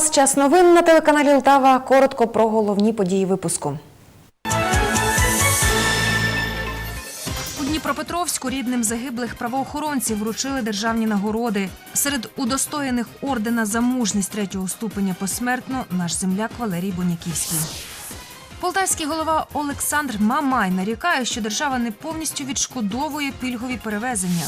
Вас. Час новин на телеканалі Лтава. Коротко про головні події випуску. У Дніпропетровську рідним загиблих правоохоронців вручили державні нагороди. Серед удостоєних ордена за мужність третього ступеня посмертно наш земляк Валерій Боняківський. Полтавський голова Олександр Мамай нарікає, що держава не повністю відшкодовує пільгові перевезення.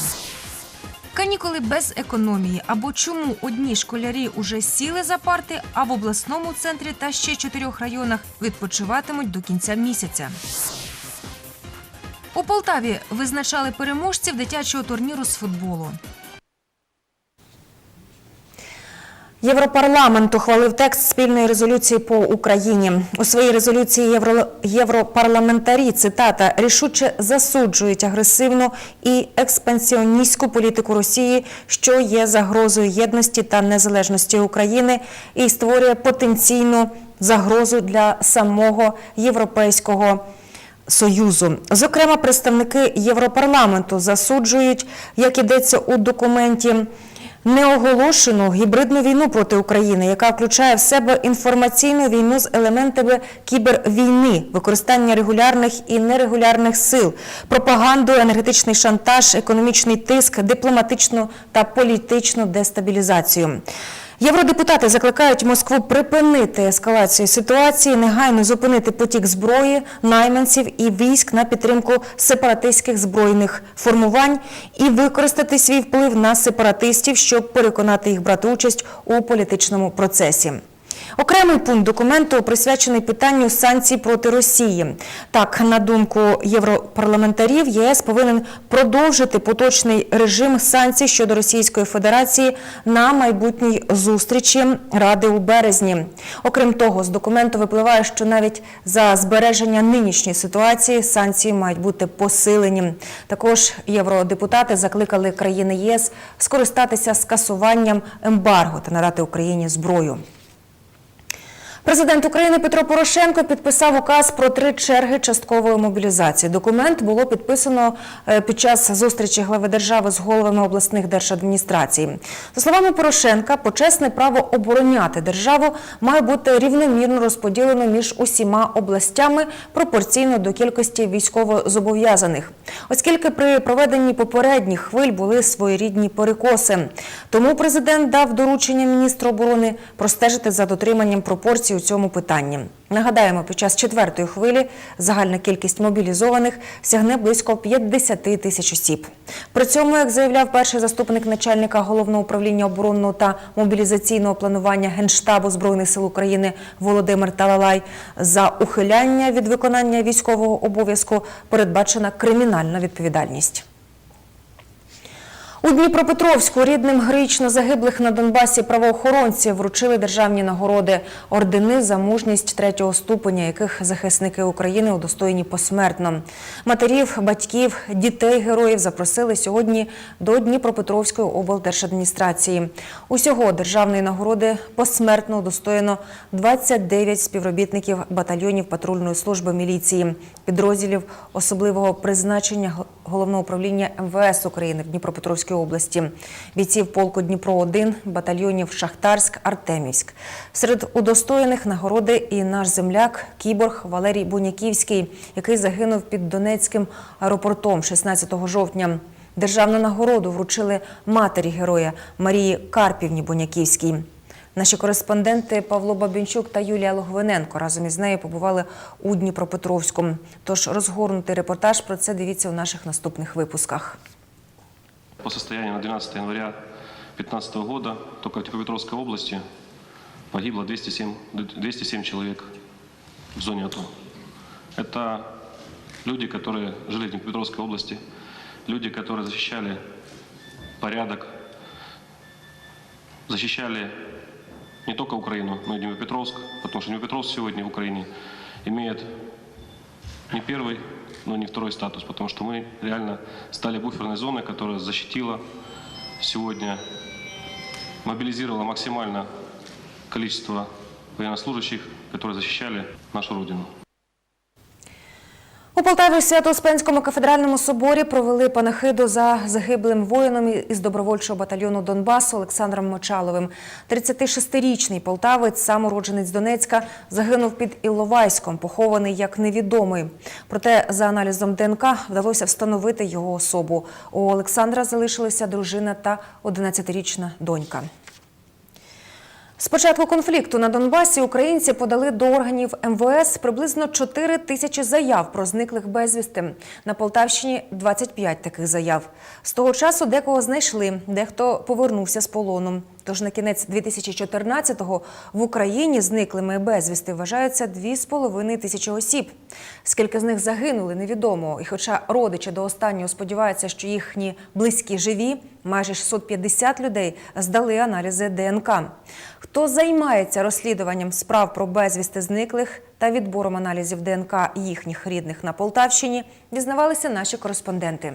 Канікули без економії. Або чому одні школярі уже сіли за парти, а в обласному центрі та ще чотирьох районах відпочиватимуть до кінця місяця. У Полтаві визначали переможців дитячого турніру з футболу. Європарламент ухвалив текст спільної резолюції по Україні. У своїй резолюції євро... європарламентарі цитата рішуче засуджують агресивну і експансіоністську політику Росії, що є загрозою єдності та незалежності України, і створює потенційну загрозу для самого європейського. Союзу, зокрема, представники Європарламенту засуджують, як ідеться у документі, неоголошену гібридну війну проти України, яка включає в себе інформаційну війну з елементами кібервійни, використання регулярних і нерегулярних сил, пропаганду, енергетичний шантаж, економічний тиск, дипломатичну та політичну дестабілізацію. Євродепутати закликають Москву припинити ескалацію ситуації, негайно зупинити потік зброї, найманців і військ на підтримку сепаратистських збройних формувань і використати свій вплив на сепаратистів, щоб переконати їх брати участь у політичному процесі. Окремий пункт документу присвячений питанню санкцій проти Росії. Так, на думку європарламентарів, ЄС повинен продовжити поточний режим санкцій щодо Російської Федерації на майбутній зустрічі Ради у березні. Окрім того, з документу випливає, що навіть за збереження нинішньої ситуації санкції мають бути посилені. Також євродепутати закликали країни ЄС скористатися скасуванням ембарго та надати Україні зброю. Президент України Петро Порошенко підписав указ про три черги часткової мобілізації. Документ було підписано е, під час зустрічі глави держави з головами обласних держадміністрацій. За словами Порошенка, почесне право обороняти державу має бути рівномірно розподілено між усіма областями пропорційно до кількості військовозобов'язаних, оскільки при проведенні попередніх хвиль були своєрідні перекоси. Тому президент дав доручення міністру оборони простежити за дотриманням пропорцій у цьому питанні. Нагадаємо, під час четвертої хвилі загальна кількість мобілізованих сягне близько 50 тисяч осіб. При цьому, як заявляв перший заступник начальника головного управління оборонного та мобілізаційного планування Генштабу збройних сил України Володимир Талалай, за ухиляння від виконання військового обов'язку передбачена кримінальна відповідальність. У Дніпропетровську рідним героїчно загиблих на Донбасі правоохоронців вручили державні нагороди ордени за мужність третього ступеня, яких захисники України удостоєні посмертно. Матерів, батьків, дітей героїв запросили сьогодні до Дніпропетровської облдержадміністрації. Усього державної нагороди посмертно удостоєно 29 співробітників батальйонів патрульної служби міліції, підрозділів особливого призначення головного управління МВС України в Дніпропетровській області, бійців полку Дніпро 1 батальйонів Шахтарськ, Артемівськ. Серед удостоєних нагороди і наш земляк кіборг Валерій Буняківський, який загинув під Донецьким аеропортом 16 жовтня. Державну нагороду вручили матері героя Марії Карпівні Буняківській. Наші кореспонденти Павло Бабінчук та Юлія Логвиненко разом із нею побували у Дніпропетровську. Тож розгорнутий репортаж про це дивіться у наших наступних випусках. По состоянию на 12 января 2015 года только в Днепропетровской области погибло 207, 207 человек в зоне АТО. Это люди, которые жили в Днепропетровской области, люди, которые защищали порядок, защищали не только Украину, но и Днепропетровск, потому что Днепропетровск сегодня в Украине имеет не первый, но не второй статус, потому что мы реально стали буферной зоной, которая защитила сегодня, мобилизировала максимально количество военнослужащих, которые защищали нашу Родину. У Полтаві Свято-Успенському кафедральному соборі провели панахиду за загиблим воїном із добровольчого батальйону Донбасу Олександром Мочаловим. 36-річний полтавець, сам уродженець Донецька, загинув під Іловайськом, похований як невідомий. Проте за аналізом ДНК вдалося встановити його особу. У Олександра залишилися дружина та 11-річна донька. З початку конфлікту на Донбасі українці подали до органів МВС приблизно 4 тисячі заяв про зниклих безвісти. На Полтавщині 25 таких заяв. З того часу декого знайшли, дехто повернувся з полону. Тож на кінець 2014-го в Україні зниклими безвісти вважаються 2,5 тисячі осіб. Скільки з них загинули, невідомо. І хоча родичі до останнього сподіваються, що їхні близькі живі, майже 650 людей здали аналізи ДНК. Хто займається розслідуванням справ про безвісти зниклих та відбором аналізів ДНК їхніх рідних на Полтавщині, дізнавалися наші кореспонденти.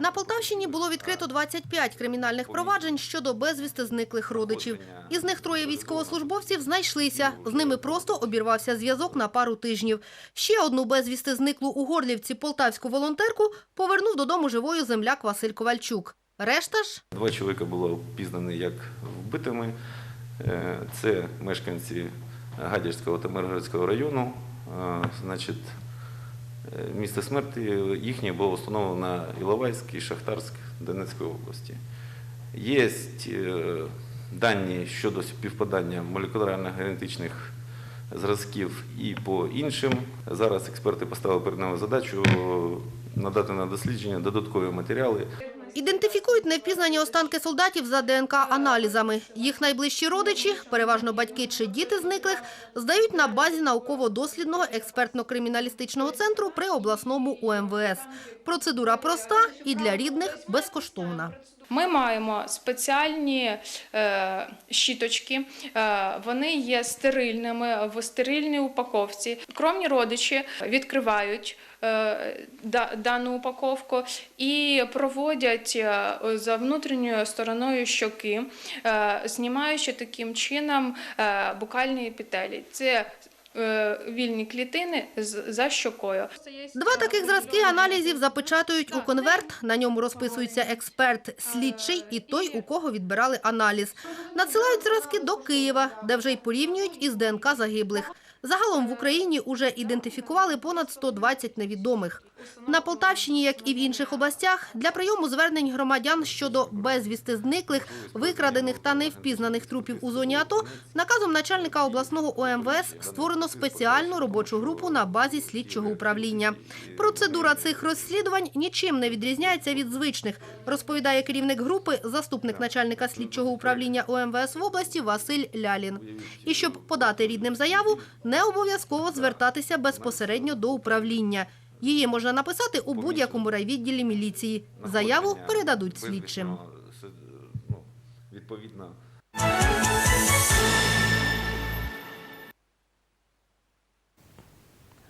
На Полтавщині було відкрито 25 кримінальних проваджень щодо безвісти зниклих родичів. Із них троє військовослужбовців знайшлися. З ними просто обірвався зв'язок на пару тижнів. Ще одну безвісти зниклу у Горлівці полтавську волонтерку повернув додому живою земляк Василь Ковальчук. Решта ж Два чоловіка було впізнані як вбитими. Е, Це мешканці Гадяцького та Миргородського району. Е, Значить, місце смерті їхнє було встановлено на Іловайськ і Шахтарськ Донецької області. Є е, дані щодо співпадання молекулярно-генетичних зразків і по іншим. Зараз експерти поставили перед нами задачу надати на дослідження додаткові матеріали ідентифікують невпізнані останки солдатів за ДНК-аналізами. Їх найближчі родичі, переважно батьки чи діти зниклих, здають на базі науково-дослідного експертно-криміналістичного центру при обласному УМВС. Процедура проста і для рідних безкоштовна. Ми маємо спеціальні е, щіточки, е, вони є стерильними в стерильній упаковці. Кровні родичі відкривають дану упаковку і проводять е, за внутрішньою стороною щоки, е, знімаючи таким чином е, букальні епітелії. Це е, вільні клітини за щокою. Два таких зразки аналізів запечатують у конверт. На ньому розписується експерт, слідчий і той, у кого відбирали аналіз. Надсилають зразки до Києва, де вже й порівнюють із ДНК загиблих. Загалом в Україні уже ідентифікували понад 120 невідомих. На Полтавщині, як і в інших областях, для прийому звернень громадян щодо безвісти зниклих, викрадених та невпізнаних трупів у зоні АТО, наказом начальника обласного ОМВС створено спеціальну робочу групу на базі слідчого управління. Процедура цих розслідувань нічим не відрізняється від звичних, розповідає керівник групи, заступник начальника слідчого управління ОМВС в області Василь Лялін. І щоб подати рідним заяву, не обов'язково звертатися безпосередньо до управління. Її можна написати у будь-якому райвідділі міліції. Заяву передадуть слідчим. Ну, Відповідно,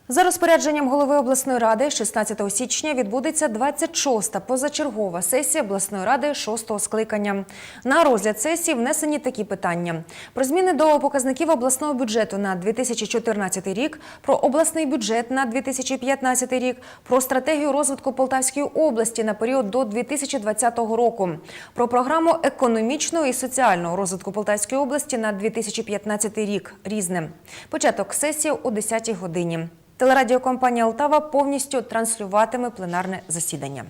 За розпорядженням голови обласної ради 16 січня відбудеться 26-та позачергова сесія обласної ради 6-го скликання. На розгляд сесії внесені такі питання: про зміни до показників обласного бюджету на 2014 рік, про обласний бюджет на 2015 рік, про стратегію розвитку Полтавської області на період до 2020 року, про програму економічного і соціального розвитку Полтавської області на 2015 рік. Різне. Початок сесії о 10-й годині. Телерадіокомпанія Алтава повністю транслюватиме пленарне засідання.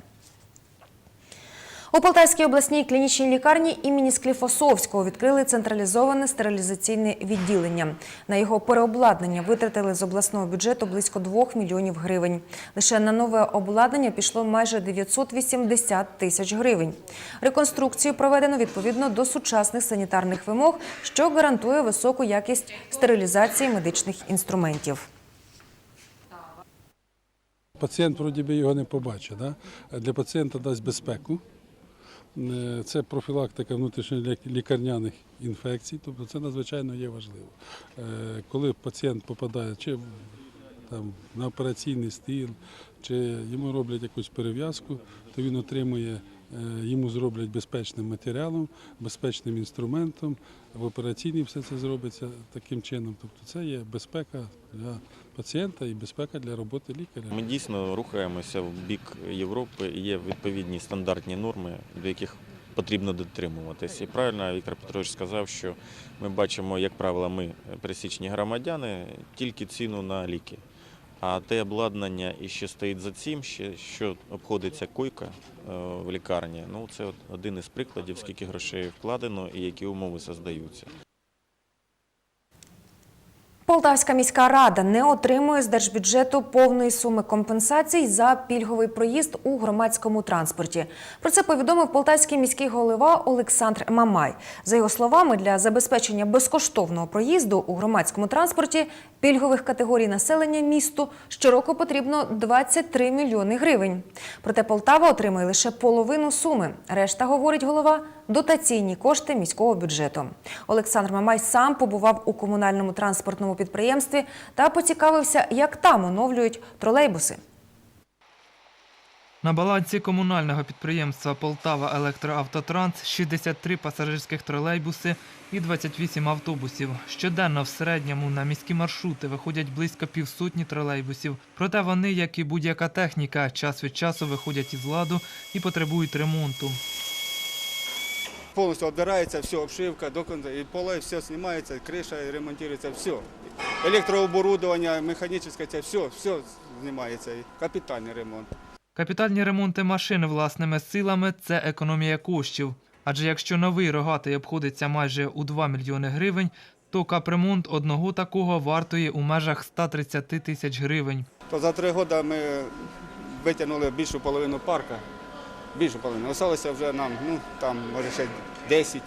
У Полтавській обласній клінічній лікарні імені Скліфосовського відкрили централізоване стерилізаційне відділення. На його переобладнання витратили з обласного бюджету близько 2 мільйонів гривень. Лише на нове обладнання пішло майже 980 тисяч гривень. Реконструкцію проведено відповідно до сучасних санітарних вимог, що гарантує високу якість стерилізації медичних інструментів. Пацієнт вроді би його не побачить. Да? Для пацієнта дасть безпеку. Е, Це профілактика внутрішньолікарняних інфекцій, тобто це надзвичайно є важливо. Е, Коли пацієнт попадає чи там, на операційний стіл, чи йому роблять якусь перев'язку, то він отримує е, йому зроблять безпечним матеріалом, безпечним інструментом. В операційній все це зробиться таким чином. Тобто це є безпека для пацієнта і безпека для роботи лікаря. Ми дійсно рухаємося в бік Європи. і Є відповідні стандартні норми, до яких потрібно дотримуватись. І правильно Віктор Петрович сказав, що ми бачимо, як правило, ми пересічні громадяни, тільки ціну на ліки. А те обладнання, і що стоїть за цим, ще що обходиться койка е, в лікарні. Ну це один із прикладів, скільки грошей вкладено і які умови создаються. Полтавська міська рада не отримує з держбюджету повної суми компенсацій за пільговий проїзд у громадському транспорті. Про це повідомив полтавський міський голова Олександр Мамай. За його словами, для забезпечення безкоштовного проїзду у громадському транспорті пільгових категорій населення місту щороку потрібно 23 мільйони гривень. Проте Полтава отримує лише половину суми. Решта, говорить голова, дотаційні кошти міського бюджету. Олександр Мамай сам побував у комунальному транспортному підприємстві та поцікавився, як там оновлюють тролейбуси. На балансі комунального підприємства Полтава Електроавтотранс 63 пасажирських тролейбуси і 28 автобусів. Щоденно в середньому на міські маршрути виходять близько півсотні тролейбусів. Проте вони, як і будь-яка техніка, час від часу виходять із ладу і потребують ремонту. Повністю обдирається все, обшивка, до кінця, і поле все знімається, криша ремонтується, все. Електрооборудовання, механічне, це все, все знімається. І Капітальний ремонт. Капітальні ремонти машин власними силами це економія коштів. Адже якщо новий рогатий обходиться майже у 2 мільйони гривень, то капремонт одного такого вартує у межах 130 тисяч гривень. То за три роки ми витягнули більшу половину парка. Більшу половину. Осталося вже нам, ну там, може ще 10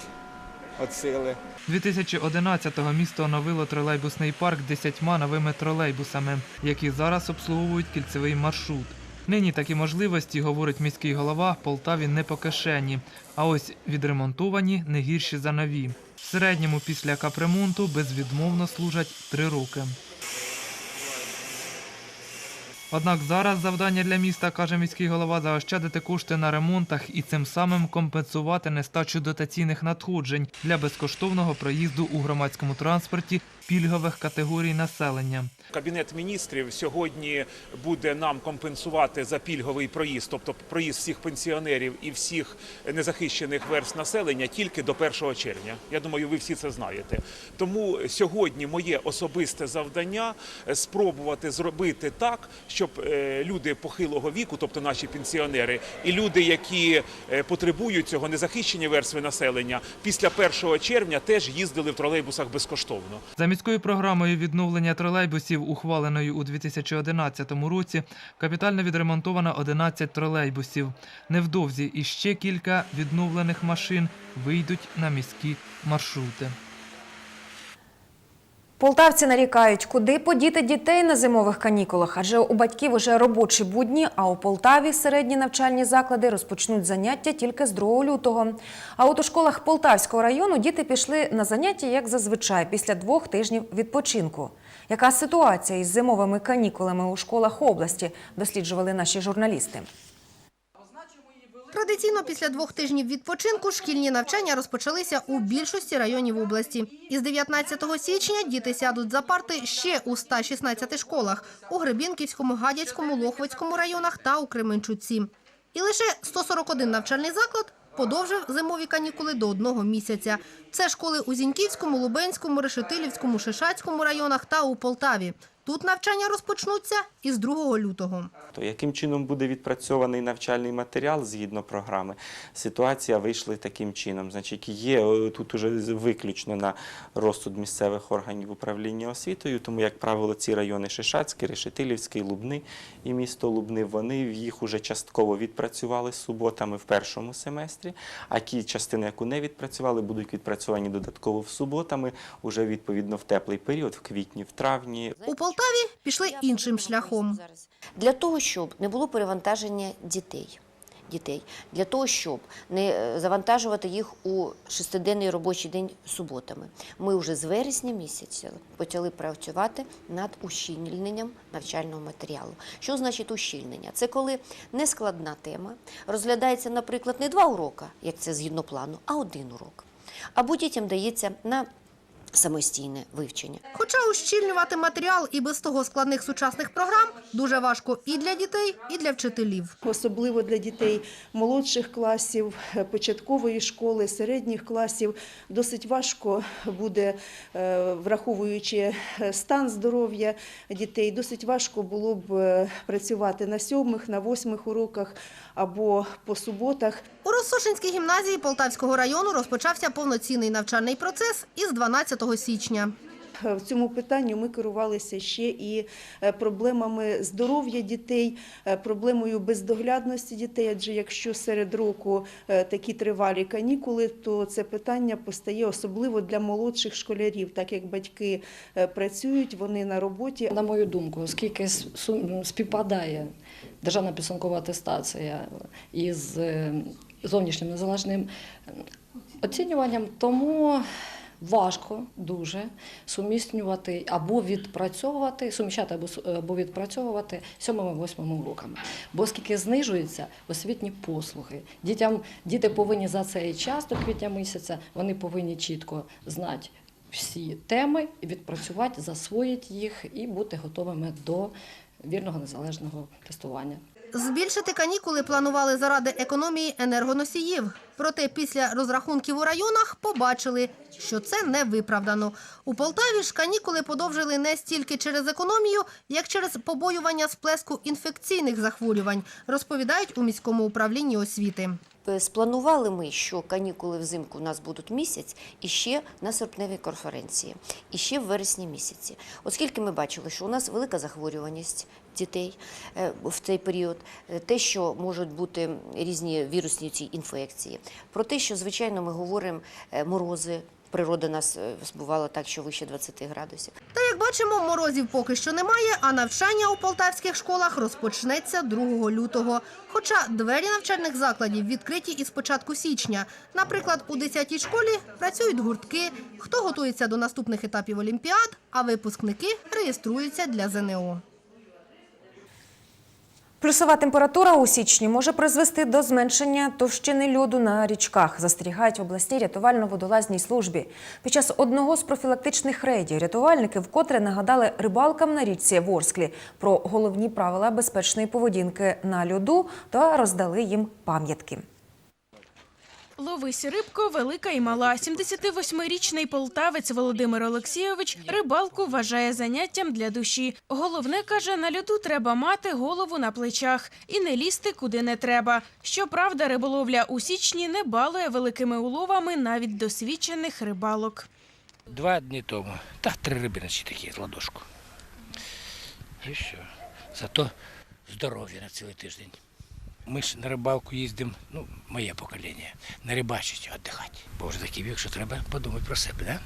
від сили. 2011-го місто оновило тролейбусний парк десятьма новими тролейбусами, які зараз обслуговують кільцевий маршрут. Нині такі можливості, говорить міський голова, Полтаві не по кишені, а ось відремонтовані не гірші за нові. В середньому після капремонту безвідмовно служать три роки. Однак зараз завдання для міста, каже міський голова, заощадити кошти на ремонтах і цим самим компенсувати нестачу дотаційних надходжень для безкоштовного проїзду у громадському транспорті пільгових категорій населення. Кабінет міністрів сьогодні буде нам компенсувати за пільговий проїзд, тобто проїзд всіх пенсіонерів і всіх незахищених верств населення тільки до 1 червня. Я думаю, ви всі це знаєте. Тому сьогодні моє особисте завдання спробувати зробити так, щоб е, люди похилого віку, тобто наші пенсіонери, і люди, які е, потребують цього незахищені верстви населення, після 1 червня теж їздили в тролейбусах безкоштовно. За міською програмою відновлення тролейбусів, ухваленою у 2011 році, капітально відремонтовано 11 тролейбусів. Невдовзі іще кілька відновлених машин вийдуть на міські маршрути. Полтавці нарікають, куди подіти дітей на зимових канікулах, адже у батьків уже робочі будні, а у Полтаві середні навчальні заклади розпочнуть заняття тільки з 2 лютого. А от у школах Полтавського району діти пішли на заняття, як зазвичай, після двох тижнів відпочинку. Яка ситуація із зимовими канікулами у школах області, досліджували наші журналісти. Традиційно після двох тижнів відпочинку шкільні навчання розпочалися у більшості районів області. Із 19 січня діти сядуть за парти ще у 116 школах – у Гребінківському, Гадяцькому, Лохвицькому районах та у Кременчуці. І лише 141 навчальний заклад подовжив зимові канікули до одного місяця. Це школи у Зіньківському, Лубенському, Решетилівському, Шишацькому районах та у Полтаві. Тут навчання розпочнуться із 2 лютого. То яким чином буде відпрацьований навчальний матеріал згідно програми? Ситуація вийшла таким чином. Значить, є е, тут уже виключно на розсуд місцевих органів управління освітою, тому, як правило, ці райони Шишацький, Решетилівський, Лубни і місто Лубни, вони їх уже частково відпрацювали з суботами в першому семестрі, а ті частини, яку не відпрацювали, будуть відпрацьовані додатково в суботами, уже відповідно в теплий період, в квітні, в травні. У Полтаві пішли іншим шляхом. Для того, щоб не було перевантаження дітей дітей для того, щоб не е, завантажувати їх у шестиденний робочий день суботами. Ми вже з вересня місяця почали працювати над ущільненням навчального матеріалу. Що значить ущільнення? Це коли нескладна тема розглядається, наприклад, не два уроки, як це згідно плану, а один урок. Або дітям дається на самостійне вивчення. Хоча ущільнювати матеріал і без того складних сучасних програм дуже важко і для дітей, і для вчителів. особливо для дітей молодших класів, е, початкової школи, середніх класів. Досить важко буде, е, враховуючи е, стан здоров'я дітей, досить важко було б працювати на сьомих, на восьмих уроках або по суботах. У Росошинській гімназії Полтавського району розпочався повноцінний навчальний процес із 12 січня. Е, В цьому питанні ми керувалися ще і е, проблемами здоров'я дітей, е, проблемою бездоглядності дітей. Адже якщо серед року такі тривалі канікули, то це питання постає особливо для молодших школярів, так як батьки працюють, вони на роботі. На мою думку, оскільки співпадає державна підсумкова атестація із зовнішнім незалежним оцінюванням, тому важко дуже суміснювати або відпрацьовувати, суміщати або, відпрацьовувати сьомими-восьмими уроками. Бо оскільки знижуються освітні послуги, дітям, діти повинні за цей час до квітня місяця, вони повинні чітко знати всі теми, відпрацювати, засвоїти їх і бути готовими до вірного незалежного тестування. Збільшити канікули планували заради економії енергоносіїв. Проте після розрахунків у районах побачили, що це не виправдано. У Полтаві ж канікули подовжили не стільки через економію, як через побоювання сплеску інфекційних захворювань, розповідають у міському управлінні освіти. Е, Спланували ми, що канікули взимку у нас будуть місяць і ще на серпневій конференції, і ще в вересні місяці. Оскільки ми бачили, що у нас велика захворюваність дітей е, в цей період, е, те, що можуть бути різні вірусні ці інфекції, про те, що звичайно ми говоримо морози. Природа нас е, збувала так, що вище 20 градусів. Та як бачимо, морозів поки що немає, а навчання у полтавських школах розпочнеться 2 лютого. Хоча двері навчальних закладів відкриті із початку січня. Наприклад, у 10-й школі працюють гуртки, хто готується до наступних етапів олімпіад, а випускники реєструються для ЗНО. Плюсова температура у січні може призвести до зменшення товщини льоду на річках, застерігають в обласній рятувально-водолазній службі. Під час одного з профілактичних рейдів рятувальники вкотре нагадали рибалкам на річці Ворсклі про головні правила безпечної поведінки на льоду та роздали їм пам'ятки. Ловись рибко, велика і мала. 78-річний полтавець Володимир Олексійович рибалку вважає заняттям для душі. Головне, каже, на льоду треба мати голову на плечах і не лізти куди не треба. Щоправда, риболовля у січні не балує великими уловами навіть досвідчених рибалок. Два дні тому. Та три рибиночки такі з ладошку. І що? Зато здоров'я на цілий тиждень. Ми ж на рибалку їздимо, ну, моє покоління, не рибачить, віддихати. Бо вже такий вік, що треба подумати про себе, да?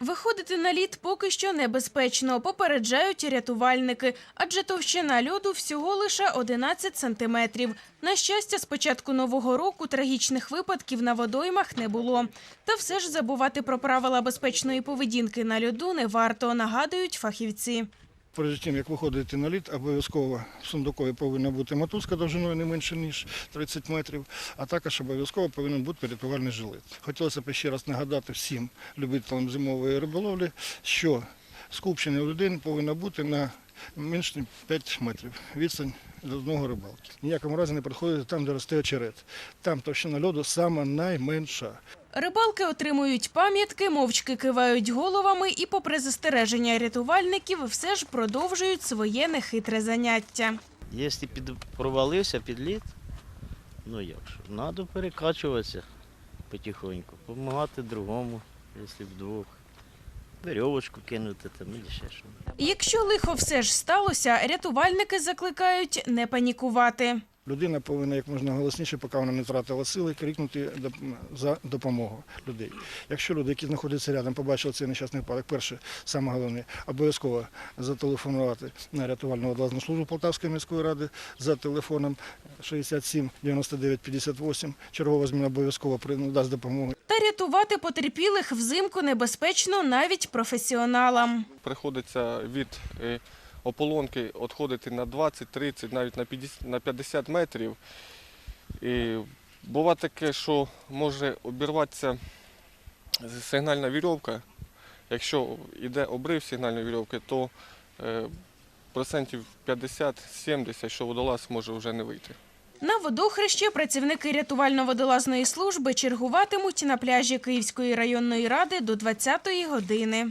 Виходити на лід поки що небезпечно, попереджають рятувальники, адже товщина льоду всього лише 11 сантиметрів. На щастя, з початку нового року трагічних випадків на водоймах не було. Та все ж забувати про правила безпечної поведінки на льоду не варто, нагадують фахівці. Перед тим, як виходити на лід, обов'язково в сундукові повинна бути мотузка довжиною не менше, ніж 30 метрів, а також обов'язково повинен бути рятувальний жилет. Хотілося б ще раз нагадати всім любителям зимової риболовлі, що скупчення людей повинно бути на менш ніж 5 метрів відстань до одного рибалки. Ніякому разі не приходити там, де росте очерет. Там товщина льоду саме найменша. Рибалки отримують пам'ятки, мовчки кивають головами і, попри застереження рятувальників, все ж продовжують своє нехитре заняття. Якщо під, провалився під лід, ну як ж, треба перекачуватися потихоньку, допомагати другому, якщо вдвох. Верьовочку кинути там і ще що. Якщо лихо все ж сталося, рятувальники закликають не панікувати. Людина повинна як можна голосніше, поки вона не втратила сили, крикнути за допомогу людей. Якщо люди, які знаходяться рядом, побачили цей нещасний випадок, перше, саме головне, обов'язково зателефонувати на рятувальну водолазну службу Полтавської міської ради за телефоном 67 99 58. Чергова зміна обов'язково при- надасть допомогу. Та рятувати потерпілих взимку небезпечно навіть професіоналам. приходиться від е, ополонки відходити на 20, 30, навіть на 50, на 50 метрів. І буває таке, що може обірватися сигнальна вірьовка. Якщо йде обрив сигнальної вірьовки, то е, процентів 50-70, що водолаз може вже не вийти. На водохрещі працівники рятувально-водолазної служби чергуватимуть на пляжі Київської районної ради до 20-ї години.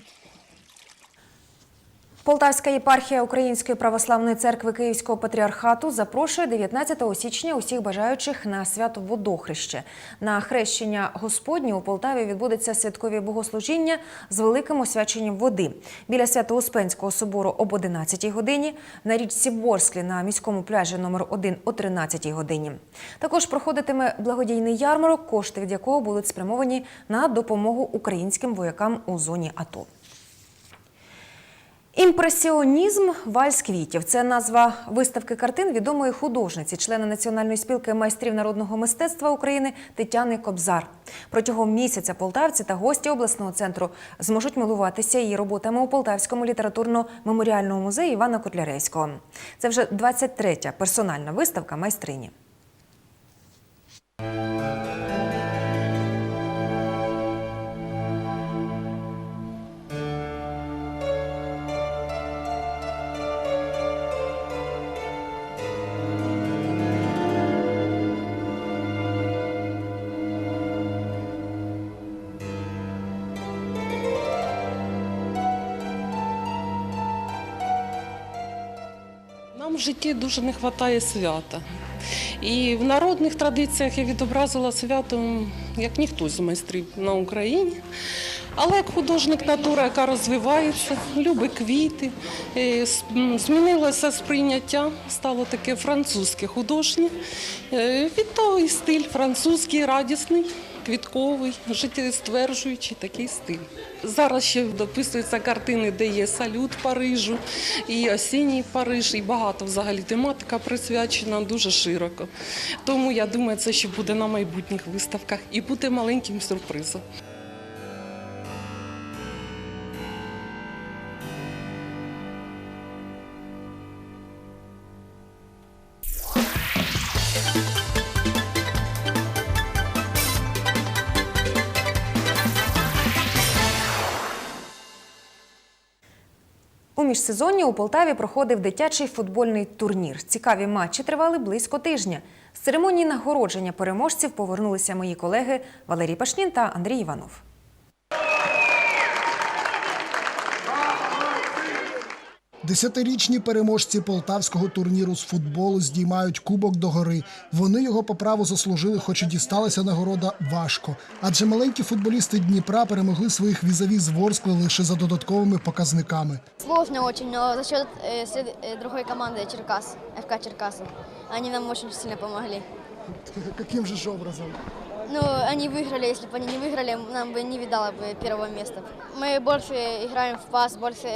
Полтавська єпархія Української православної церкви Київського патріархату запрошує 19 січня усіх бажаючих на свято Водохреще. На хрещення Господнє у Полтаві відбудеться святкові богослужіння з великим освяченням води. Біля Свято-Успенського собору об 11 годині, на річці Борсклі на міському пляжі номер 1 о 13 годині. Також проходитиме благодійний ярмарок, кошти від якого будуть спрямовані на допомогу українським воякам у зоні АТО. Імпресіонізм вальс квітів це назва виставки картин відомої художниці, члена Національної спілки майстрів народного мистецтва України Тетяни Кобзар. Протягом місяця полтавці та гості обласного центру зможуть милуватися її роботами у Полтавському літературно-меморіальному музеї Івана Котляревського. Це вже 23-я персональна виставка майстрині. Нам в житті дуже не вистачає свята. І в народних традиціях я відобразила свято як ніхто з майстрів на Україні. Але як художник натура, яка розвивається, любить квіти, е, змінилося сприйняття, стало таке французьке художнє. Е, Від того і стиль французький, радісний, квітковий, життєстверджуючий такий стиль. Зараз ще дописуються картини, де є салют Парижу, і осінній Париж, і багато взагалі тематика присвячена дуже широко. Тому я думаю, це ще буде на майбутніх виставках і буде маленьким сюрпризом. У міжсезонні у Полтаві проходив дитячий футбольний турнір. Цікаві матчі тривали близько тижня. З церемонії нагородження переможців повернулися мої колеги Валерій Пашнін та Андрій Іванов. Десятирічні переможці полтавського турніру з футболу здіймають кубок догори. Вони його по праву заслужили, хоч і дісталася нагорода важко. Адже маленькі футболісти Дніпра перемогли своїх візаві з Ворскли лише за додатковими показниками. Сложно очень, но за счет э, след- э, другой команды Черкас, ФК Черкасы. Они нам очень сильно помогли. Яким же ж образом? Ну, они выиграли, если бы они не выиграли, нам бы не видало бы первого места. Мы больше играем в пас, больше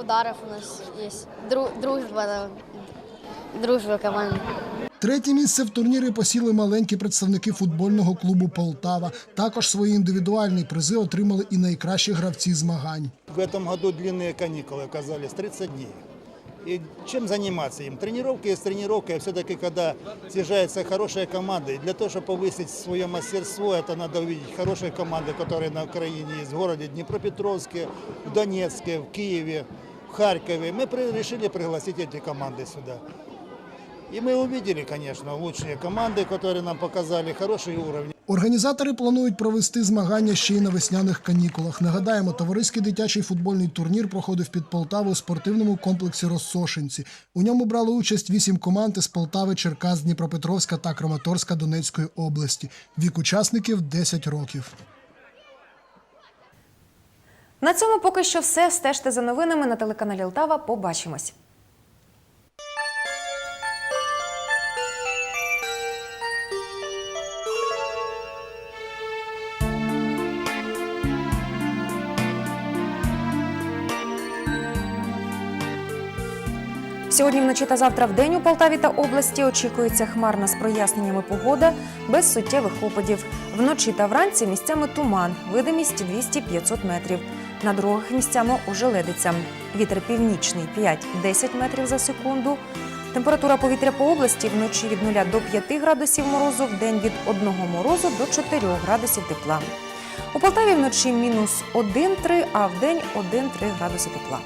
ударов у нас есть. Дру- дружба, да, дружба команды. Третє місце в турнірі посіли маленькі представники футбольного клубу Полтава. Також свої індивідуальні призи отримали і найкращі гравці змагань. В этом году длинные каникулы оказались 30 дней. И чем заниматься им? Тренировки есть тренировка, все-таки когда съезжается хорошая команда, и для того, чтобы повысить свое мастерство, это надо увидеть хорошие команды, которые на Украине есть, в городе Днепропетровске, в Донецке, в Киеве, в Харькове. Мы при- решили пригласить эти команды сюда. И мы увидели, конечно, лучшие команды, которые нам показали, хороший уровень. Організатори планують провести змагання ще й на весняних канікулах. Нагадаємо, товариський дитячий футбольний турнір проходив під Полтавою у спортивному комплексі Розсошинці. У ньому брали участь вісім команд із Полтави, Черкас, Дніпропетровська та Краматорська Донецької області. Вік учасників 10 років. На цьому поки що все. Стежте за новинами на телеканалі Лтава. Побачимось. Сьогодні вночі та завтра в день у Полтаві та області очікується хмарна з проясненнями погода без суттєвих опадів. Вночі та вранці місцями туман, видимість 200-500 метрів. На дорогах місцями ожеледиться. Вітер північний 5-10 метрів за секунду. Температура повітря по області вночі від 0 до 5 градусів морозу, в день від 1 морозу до 4 градусів тепла. У Полтаві вночі мінус 1-3, а в день 1-3 градуси тепла.